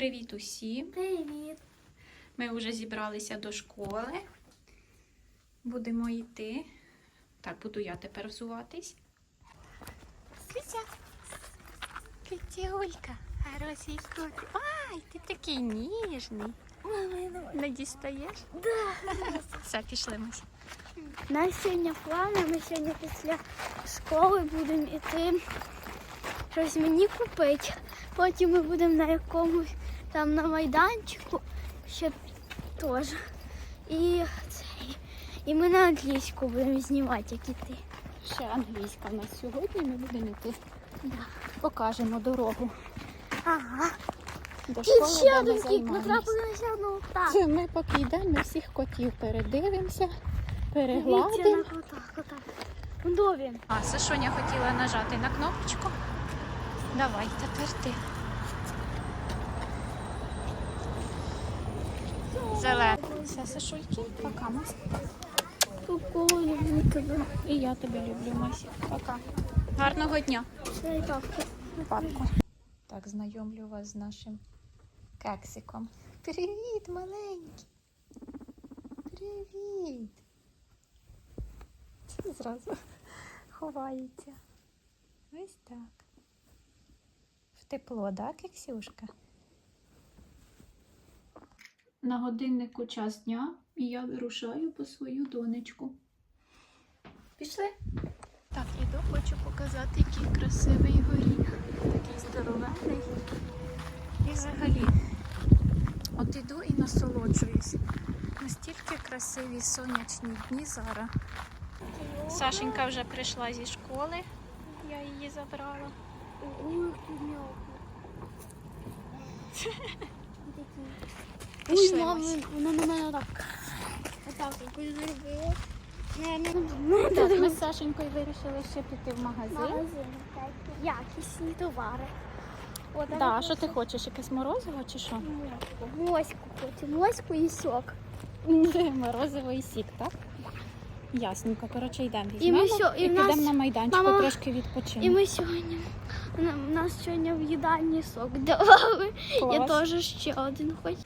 Привіт усім! Привіт. Ми вже зібралися до школи. Будемо йти. Так, буду я тепер взуватись. Світя. Китюлька, хороший котик. Ай, ти такий ніжний. Не дістаєш? Да. Все, пішли ми. У нас сьогодні плани, ми сьогодні після школи будемо йти щось мені купити. Потім ми будемо на якомусь там на майданчику ще теж. І, цей, і ми на англійську будемо знімати, як іти. Ще англійська в нас сьогодні. Ми будемо йти. Да. Покажемо дорогу Ага. до І школи, ще де ми один кіт займаємося. натрапилися ну так. Це ми поки йдемо, ми всіх котів передивимося, Дивіться перегладимо. на отак, отак. Вон він. А, Сашуня хотіла нажати на кнопочку. Давай, тепер ти. Зелений. Все, Сашульки, пока, Мась. Ку-ку, люблю тебе. І я тебе люблю, Масі. Пока. Гарного дня. Папку. Так, знайомлю вас з нашим кексиком. Привіт, маленький. Привіт. Зразу ховається. Ось так. В тепло, да, кексюшка? На годиннику час дня і я вирушаю по свою донечку. Пішли? Так, іду, хочу показати, який красивий горіх. Такий здоровенний. І взагалі, от іду і насолоджуюсь. Настільки красиві сонячні дні зараз. Сашенька вже прийшла зі школи, я її забрала. Пішли, Ой, мама, вона на мене так. Отак якось зробила. Так, ми з Сашенькою вирішили ще піти в магазин. Магазин, так, якісні товари. О, Так, давай а що ти хочеш? Якесь морозиво чи що? Моську. Моську потім, моську і сок. Морозиво і сік, так? Ясненько, коротше, йдемо І ми візьмемо що, і і в нас- підемо на майданчик, Мама, трошки відпочинемо. І ми сьогодні, на- у нас сьогодні в їдальні сок давали. Я Клас. теж ще один хочу.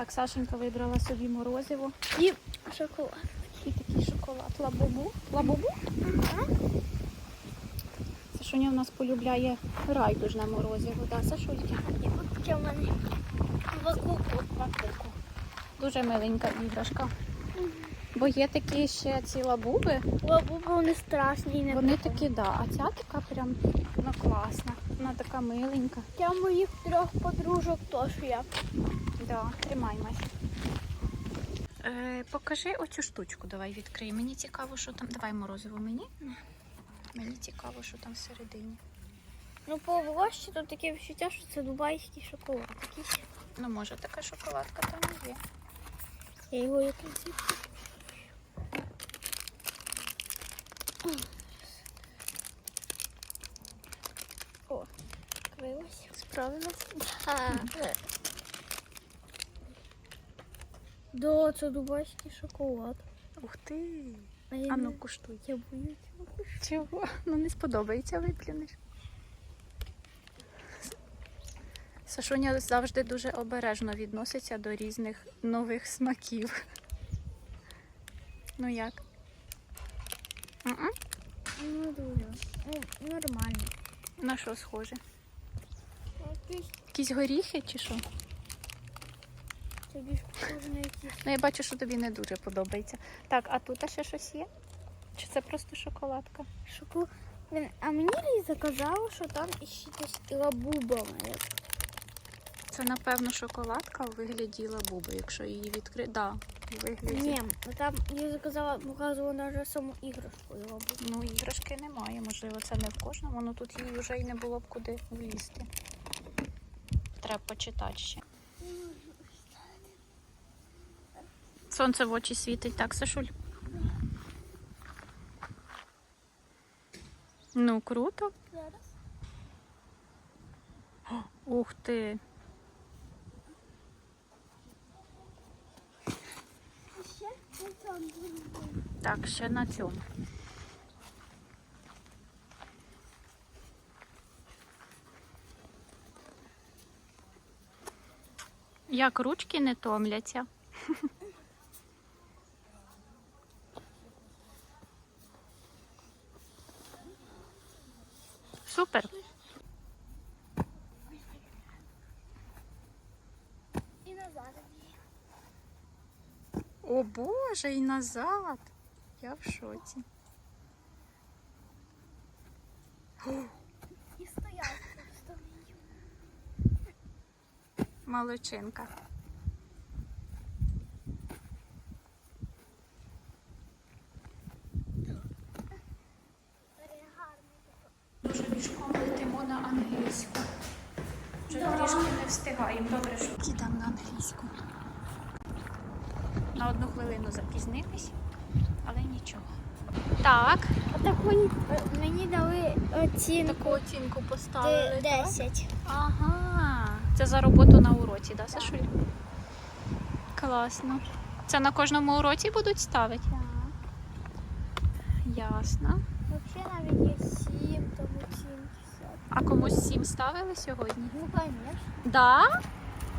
Так, Сашенька вибрала собі морозиво І шоколад. і такий шоколад. Лабобу. Лабобу? Ага. Сашуня в нас полюбляє райдужне морозиво, да, Сашульки? І от таке в мене вакуку. Вакуку. Дуже миленька іграшка. Бо є такі ще ці лабуби, Лабуби вони страшні і не вони такі, да, а ця така прям ну, класна. Вона така миленька. Я моїх трьох подружок теж я. Да, тримай Мась. Е, покажи оцю штучку, давай відкрий. Мені цікаво, що там. Давай морозиво мені. Мені цікаво, що там всередині. Ну, по волосі тут таке відчуття, що це дубайський шоколад. Ну, може, така шоколадка там і є. Я його якось. О, крилась. Справилась? Да, це дубайський шоколад. Ух ти! А, я А не- ну куштуй. Я боюсь. Чого? Ну не сподобається, виплюнеш. Сашуня завжди дуже обережно відноситься до різних нових смаків. Ну як? М-м? Ну, дуже. Ну, нормально. На що схоже? Якісь горіхи чи що? На якісь. Ну я бачу, що тобі не дуже подобається. Так, а тут ще щось є? Чи це просто шоколадка? Шоколад. А мені Ліза казала, що там іще десь лабуба. Це, напевно, шоколадка у вигляді лабуби, якщо її відкрити. Да, у вигляді. Ні, ну там Ліза казала, показувала навіть саму іграшку лабубу. Ну, іграшки немає, можливо, це не в кожному, ну тут їй вже й не було б куди влізти. Треба почитати ще. Сонце в очі світить, так, Сашуль? Ну, круто. Зараз. Ух ти. Ще на цьому Так, ще на цьому. Як ручки не томляться. Супер. І назад. О Боже, і назад. Я в шоці. І стояти просто вмію. Молодчинка. Дуже пішком летимо на англійську. Вже трішки не встигаємо. Добре, що їдемо на англійську. На одну хвилину запізнились, але нічого. Так, А так мені, мені дали оцінку таку оцінку поставили. так? 10. Ага, це за роботу на уроці, да, Сашуль? Класно. Це на кожному уроці будуть ставити? Так. Ясно. Взагалі навіть є 7, тому оцінки. А комусь сім ставили сьогодні? Ну, звісно. Да?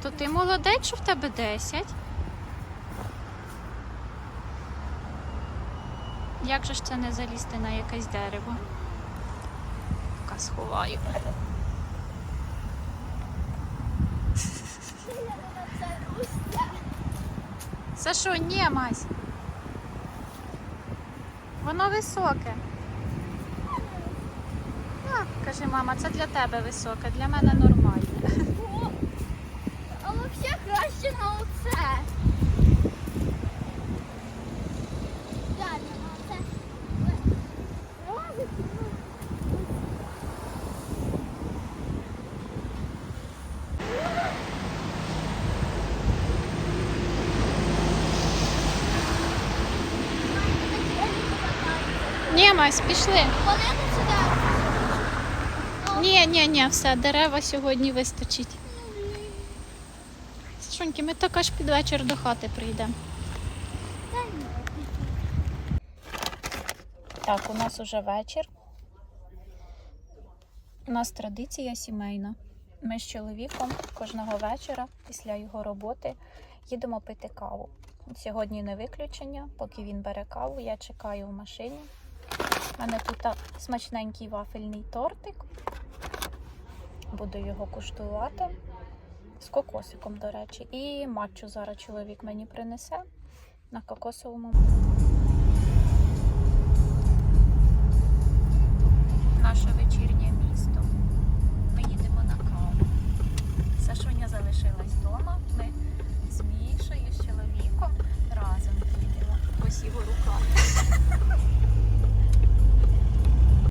То ти молодець, що в тебе 10. Як же ж це не залізти на якесь дерево? Поки сховаю. Сашо, ні, Мась. Воно високе. А, каже, мама, це для тебе високе, для мене нормальне. А взагалі краще на оце. Мась, пішли. Сюди. Ні, ні, ні, все, дерева сьогодні вистачить. Сашуньки, ми так аж під вечір до хати прийдемо. Так, у нас уже вечір. У нас традиція сімейна. Ми з чоловіком кожного вечора після його роботи їдемо пити каву. Сьогодні не виключення, поки він бере каву, я чекаю в машині. У мене тут смачненький вафельний тортик. Буду його куштувати з кокосиком, до речі. І матчу зараз чоловік мені принесе на кокосовому.